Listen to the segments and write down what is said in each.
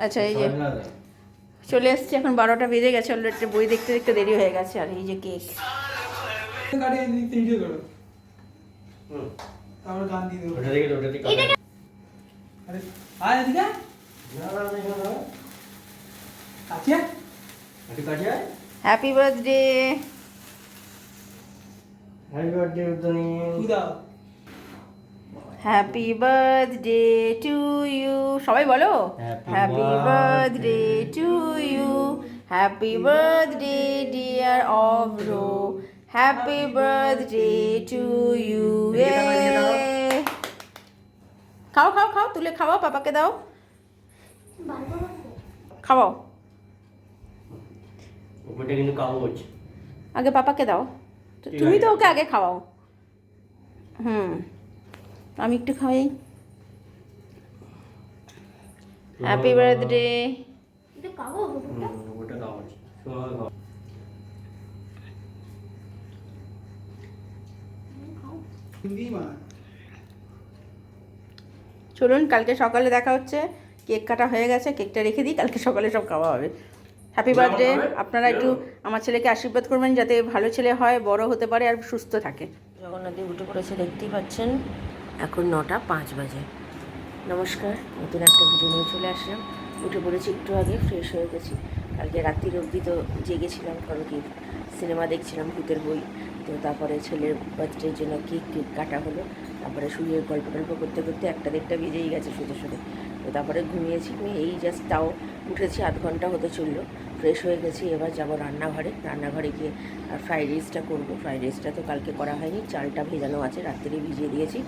আচ্ছা এই যে চলে এসছি এখন বারোটা বেজে গেছে অলরেডি বই দেখতে দেখতে দেরি হয়ে গেছে আর এই যে cake. Happy birthday happy birthday দাও হ্যাপি বার্থডে টু ইউ সবাই বলো? Happy birthday to you happy birthday dear Abro happy birthday to you খাও খাও খাও তুলে খাওয়াও পাপাকে দাও। খাওয়াও। আগে পাপাকে দাও। তুমি তো ওকে আগে খাওয়াও। হুম। আমি একটু খাওয়াই। হ্যাপি বার্থডে চলুন কালকে সকালে দেখা হচ্ছে। কেক কাটা হয়ে গেছে কেকটা রেখে দিই কালকে সকালে সব খাওয়া হবে। হ্যাপি বার্থডে আপনারা একটু আমার ছেলেকে আশীর্বাদ করবেন যাতে ভালো ছেলে হয় বড় হতে পারে আর সুস্থ থাকে। জগন্নাথ উঠে পড়েছে দেখতেই পাচ্ছেন। এখন নটা পাঁচ বাজে। নমস্কার, নতুন একটা ভিডিও নিয়ে চলে আসলাম। উঠে পড়েছি একটু আগে ফ্রেশ হয়ে গেছি। কালকে রাত্রির অবধি তো জেগেছিলাম, কারণ কি? সিনেমা দেখছিলাম, ভূতের বই। তো তারপরে ছেলের বাচ্চার জন্য কেক কেক কাটা হলো। তারপরে শুয়ে গল্প টল্প করতে করতে একটা দেড়টা বেজেই গেছে শুতে তো তারপরে ঘুমিয়েছি আমি এই জাস্ট তাও উঠেছি, আধ ঘণ্টা হতে চলল। ফ্রেশ হয়ে গেছি, এবার যাব রান্নাঘরে। রান্নাঘরে গিয়ে আর ফ্রাইড রাইসটা করব। ফ্রাইড রাইসটা তো কালকে করা হয়নি, চালটা ভেজানো আছে, রাত্রে ভিজিয়ে দিয়েছি।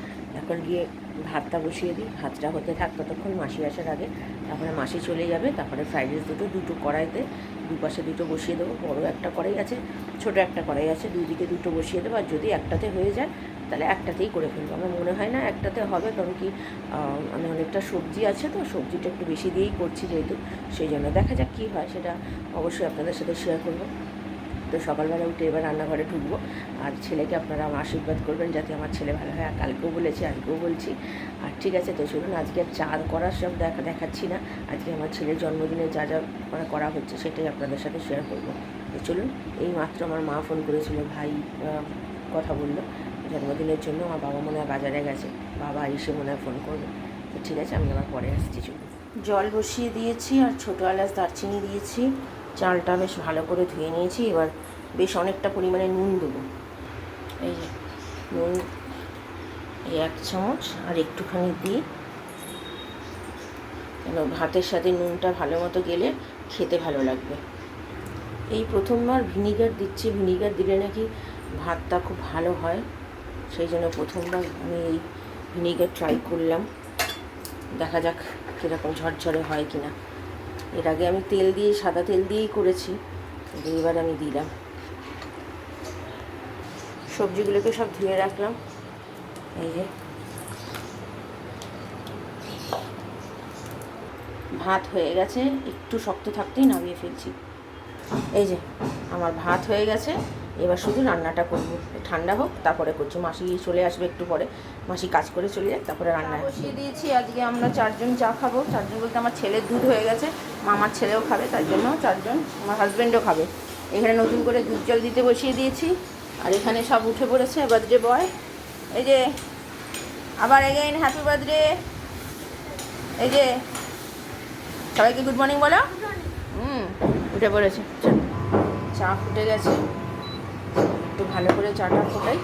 এখন গিয়ে ভাতটা বসিয়ে দিই। ভাতটা হতে থাক ততক্ষণ মাসি আসার আগে। তারপরে মাসি চলে যাবে, তারপরে ফ্রাইড রাইস দুটো দুটো কড়াইতে। দুপাশে দুটো বসিয়ে দেবো, বড়ো একটা কড়াই আছে, ছোট একটা কড়াই আছে, দুদিকে দুটো বসিয়ে দেবো, আর যদি একটাতে হয়ে যায়, তাহলে একটাতেই করে ফেলব। আমার মনে হয় না একটাতে হবে, কারণ কি আমি অনেকটা সবজি আছে তো, সবজিটা একটু বেশি দিয়েই করছি যেহেতু, সেই জন্য দেখা যাক কী হয়, সেটা অবশ্যই আপনাদের সাথে শেয়ার করব। তো সকালবেলা উঠে এবার রান্নাঘরে ঢুকবো। আর ছেলেকে আপনারা আমার আশীর্বাদ করবেন যাতে আমার ছেলে ভালো হয়। আর কালকেও বলেছি, আজকেও বলছি। আর ঠিক আছে তো চলুন, আজকে আর চাঁদ করার সব দেখা দেখাচ্ছি না। আজকে আমার ছেলের জন্মদিনে যা যা মানে করা হচ্ছে সেটাই আপনাদের সাথে শেয়ার করব। তো চলুন এই মাত্র আমার মা ফোন করেছিল, ভাই কথা বলল। জন্মদিনের জন্য আমার বাবা মনে হয় বাজারে গেছে। বাবা এসে মনে হয় ফোন করবে। তো ঠিক আছে, আমি আবার পরে আসছি, চলুন। জল বসিয়ে দিয়েছি আর ছোটো এলাচ, দারচিনি দিয়েছি। চালটা বেশ ভালো করে ধুয়ে নিয়েছি, এবার বেশ অনেকটা পরিমাণে নুন দেবো। এই যে নুন, এই এক চামচ, আর একটুখানি দিই কেন, ভাতের সাথে নুনটা ভালো মতো গেলে খেতে ভালো লাগবে। এই প্রথমবার ভিনিগার দিচ্ছি, ভিনিগার দিলে নাকি ভাতটা খুব ভালো হয়। সেই জন্য প্রথমবার আমি এই ভিনিগার ট্রাই করলাম। দেখা যাক কীরকম ঝরঝরে হয় কি না এর আগে আমি তেল দিয়ে, সাদা তেল দিয়েই করেছি এবার আমি দিলাম। সবজিগুলোকে সব ধুয়ে রাখলাম। এই যে। ভাত হয়ে গেছে, একটু শক্ত থাকতেই নামিয়ে ফেলছি। এই যে, আমার ভাত হয়ে গেছে। এবার শুধু রান্নাটা করব। ঠান্ডা হোক তারপরে করছি। মাসি চলে আসবে একটু পরে। মাসি কাজ করে চলে যাক তারপরে রান্না বসিয়ে দিয়েছি। আজকে আমরা চারজন চা খাব। চারজন বলতে আমার ছেলের দুধ হয়ে গেছে মামার ছেলেও খাবে তার জন্য চারজন আমার হাজব্যান্ডও খাবে। এখানে নতুন করে দুধ জল দিতে বসিয়ে দিয়েছি। আর এখানে সব উঠে পড়েছে। বার্থডে বয় এই যে আবার এগেইন হ্যাপি বার্থডে এই যে সবাইকে গুড মর্নিং বলো। হুম উঠে পড়েছে। চা ফুটে গেছে। একটু ভালো করে চাটা ফোটাই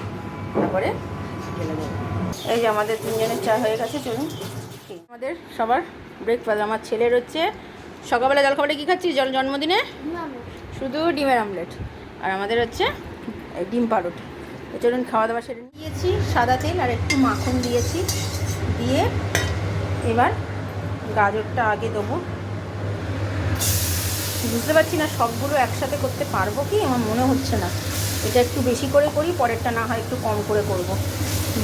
তারপরে ঢেলে দেবো এই যে আমাদের তিনজনের চা হয়ে গেছে চলুন আমাদের সবার ব্রেকফাস্ট আমার ছেলের হচ্ছে সকালবেলা জলখাবারে কী খাচ্ছি জল জন্মদিনে? শুধু ডিমের আমলেট। আর আমাদের হচ্ছে এই ডিম পাউরুটি চলুন খাওয়া দাওয়া সেরে দিয়েছি সাদা তেল আর একটু মাখন দিয়েছি। দিয়ে এবার গাজরটা আগে দেবো। বুঝতে পারছি না সবগুলো একসাথে করতে পারব কি? আমার মনে হচ্ছে না। এটা একটু বেশি করে করি, পরেরটা না হয় একটু কম করে করব।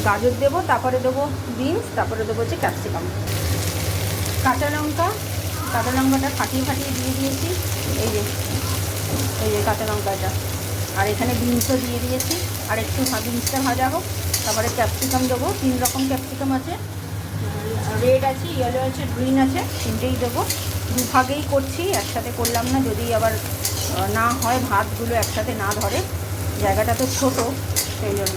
গাজর দেবো, তারপরে দেবো বিনস, তারপরে দেবো হচ্ছে ক্যাপসিকাম। কাঁচা লঙ্কা, কাঁচা লঙ্কাটা ফাটিয়ে ফাটিয়ে দিয়ে দিয়েছি। এই যে এই যে কাঁচা লঙ্কাটা। আর এখানে বিনসও দিয়ে দিয়েছি। আর একটু বিনসটা ভাজা হোক, তারপরে ক্যাপসিকাম দেবো। তিন রকম ক্যাপসিকাম আছে। রেড আছে ইয়েলো আছে গ্রিন আছে, তিনটেই দেবো। দুভাগেই করছি, একসাথে করলাম না, যদি আবার না হয়, ভাতগুলো একসাথে না ধরে। জায়গাটা তো ছোট, সেই জন্য।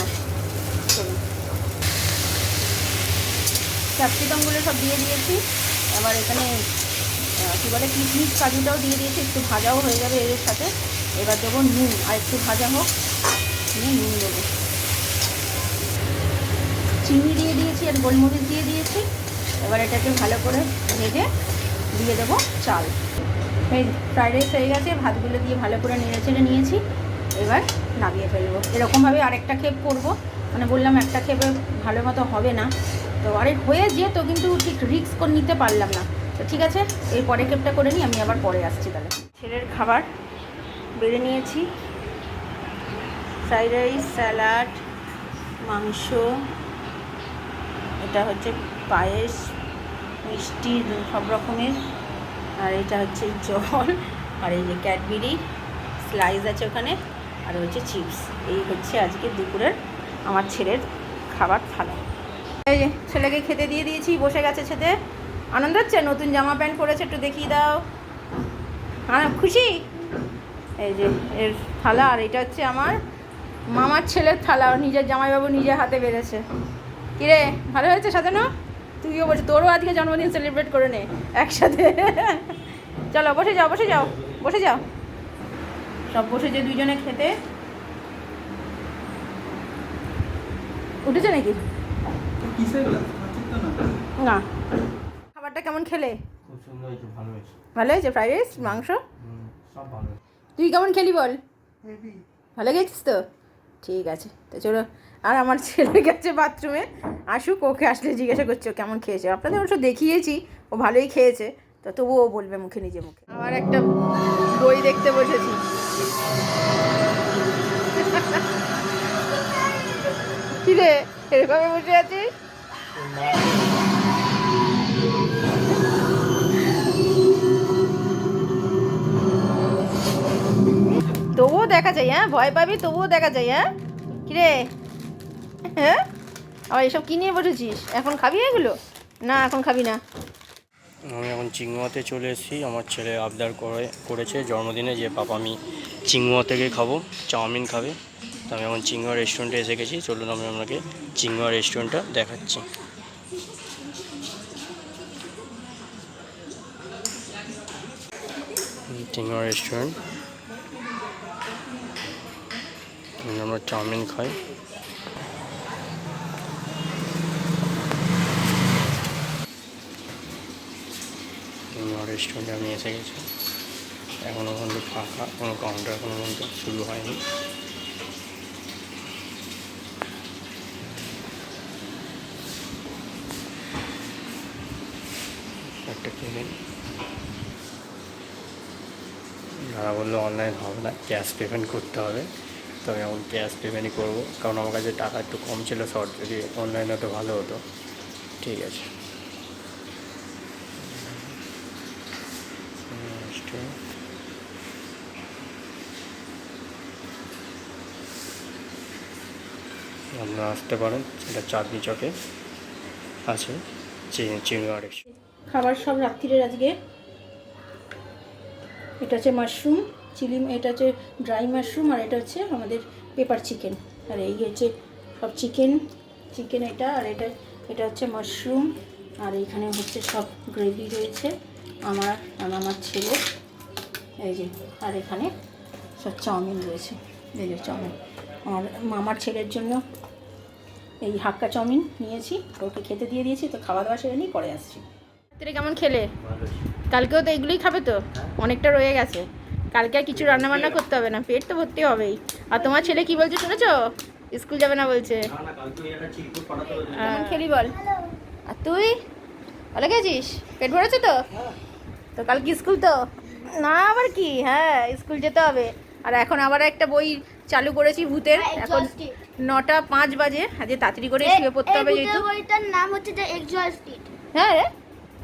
ক্যাপসিকামগুলো সব দিয়ে দিয়েছি। এবার এখানে কী বলে, কিশমিশ কাজুটাও দিয়ে দিয়েছি, একটু ভাজাও হয়ে যাবে এর সাথে। এবার দেবো নুন, আর একটু ভাজা হোক, নিয়ে নুন দেবো। চিনি দিয়ে দিয়েছি, আর গোলমরিচ দিয়ে দিয়েছি। এবার এটাকে ভালো করে ভেজে দিয়ে দেবো চাল। এই ফ্রাইড রাইস হয়ে গেছে, ভাতগুলো দিয়ে ভালো করে নেড়ে চেড়ে নিয়েছি। এবার নামিয়ে ফেলব। এরকমভাবে আরেকটা খেপ করব। মানে বললাম একটা খেপে ভালো মতো হবে না। তো আরে হয়ে যেত, কিন্তু ঠিক রিক্স করে নিতে পারলাম না। তো ঠিক আছে, এই পরে খেপটা করে নিই আমি আবার পরে আসছি তাহলে। ছেলের খাবার বেড়ে নিয়েছি। ফ্রাইড রাইস স্যালাড মাংস। এটা হচ্ছে পায়েস। মিষ্টি সব রকমের। আর এটা হচ্ছে জল, আর এই যে ক্যাডবেরি, স্লাইস আছে ওখানে, আর হচ্ছে চিপস। এই হচ্ছে আজকে দুপুরের আমার ছেলের খাবার থালা। এই যে ছেলেকে খেতে দিয়ে দিয়েছি, বসে গেছে খেতে। আনন্দ হচ্ছে? নতুন জামা প্যান্ট পরেছে, একটু দেখিয়ে দাও। খুশি? এই যে এর থালা, আর এটা হচ্ছে আমার মামার ছেলের থালা নিজের জামাইবাবু নিজের হাতে বেড়েছে কিরে, ভালো হয়েছে সাজানো? তুইও বলছিস তোরও আজকে জন্মদিন সেলিব্রেট করে নে একসাথে। চলো বসে যাও বসে যাও বসে যাও। সব বসে যে দুইজনে খেতে। উঠেছে নাকি? না। না। খাবারটা কেমন খেলে? খুব সুন্দর হয়েছে ভালো হয়েছে। ফ্রাইড রাইস মাংস? তুই কেমন খেলি বল? ভালো গেছিস তো? ঠিক আছে তো চলো আর আমার ছেলে গেছে বাথরুমে আসুক, ওকে আসলে জিজ্ঞাসা করছে কেমন খেয়েছে। আপনাদের অবশ্য দেখিয়েছি, ও ভালোই খেয়েছে, তো তবুও বলবে মুখে, নিজে মুখে। আবার একটা বই দেখতে বসেছি। কি রে, এরকমই বসে আছিস? তবুও দেখা যায় হ্যাঁ? ভয় পাবি, তবুও দেখা যায় হ্যাঁ? কিরে হ্যাঁ? আবার এসব কি নিয়ে বসেছিস? এখন খাবি এগুলো? না, এখন খাবি না। আমি এখন চিংমাতে চলে এসেছি। আমার ছেলে আবদার করে, করেছে। জন্মদিনে যে পাপা আমি চিংমা থেকে খাব, চাউমিন খাবে। তো আমি এখন চিংমা রেস্টুরেন্টে এসে গেছি। চলুন আমি আপনাকে চিংমা রেস্টুরেন্টটা দেখাচ্ছি। চিংমা রেস্টুরেন্ট আমরা চাউমিন খাই চিংমা রেস্টুরেন্টে আমি এসে গেছি। এখনও পর্যন্ত ফাঁকা, কোনো কাউন্টার এখনও পর্যন্ত শুরু হয়নি। একটা যারা বলল অনলাইন হবে না ক্যাশ পেমেন্ট করতে হবে। তো আমি এখন ক্যাশ পেমেন্টই করব। কারণ আমার কাছে টাকা একটু কম ছিল শর্ট যদি অনলাইনে হতো, ভালো হতো। ঠিক আছে। Restaurant. আপনারা আসতে পারেন এটা চাঁদনি চকে আছে খাবার সব রাত্রিরের আজকে। এটা হচ্ছে মাশরুম চিলি এটা হচ্ছে ড্রাই মাশরুম আর এটা হচ্ছে আমাদের পেপার চিকেন। আর এই হচ্ছে সব চিকেন চিকেন এটা আর এটা এটা হচ্ছে মাশরুম। আর এইখানে হচ্ছে সব গ্রেভি রয়েছে আমার আর আমার ছেলে। এই যে আর এখানে সব চাউমিন রয়েছে। এই যে চাউমিন। আমার মামার ছেলের জন্য এই হাক্কা চাউমিন নিয়েছি। ওকে খেতে দিয়ে দিয়েছি তো খাওয়া দাওয়া সেরে নিই পরে আসছি। রাত্রে কেমন খেলে? কালকেও তো এগুলোই খাবে তো? অনেকটা রয়ে গেছে। কালকে আর কিছু রান্না বান্না করতে হবে না পেট তো ভর্তি হবেই। আর তোমার ছেলে কি বলছে শুনেছো? স্কুল যাবে না বলছে। খেলি বল। আর তুই? ভালো গেছিস পেট ভরেছে তো? তো কালকে স্কুল তো? না আবার কি? হ্যাঁ স্কুল যেতে হবে। আর এখন আবার একটা বই চালু করেছি ভূতের। এখন নটা পাঁচ বাজে। আজকে তাড়াতাড়ি করে শুয়ে পড়তে হবে যেহেতু। বইটার নাম হচ্ছে দ্য এক্সস্টিড হ্যাঁ রে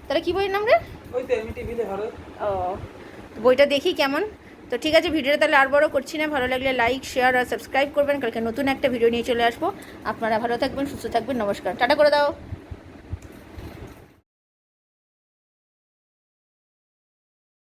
তাহলে কি বইয়ের নাম রে? ওই তো এমনি টিভিতে ভালো ও বইটা দেখি কেমন। তো ঠিক আছে ভিডিওটা তাহলে আর বড় করছি না। ভালো লাগলে লাইক শেয়ার আর সাবস্ক্রাইব করবেন। কালকে নতুন একটা ভিডিও নিয়ে চলে আসব। আপনারা ভালো থাকবেন সুস্থ থাকবেন। নমস্কার। টাটা করে দাও।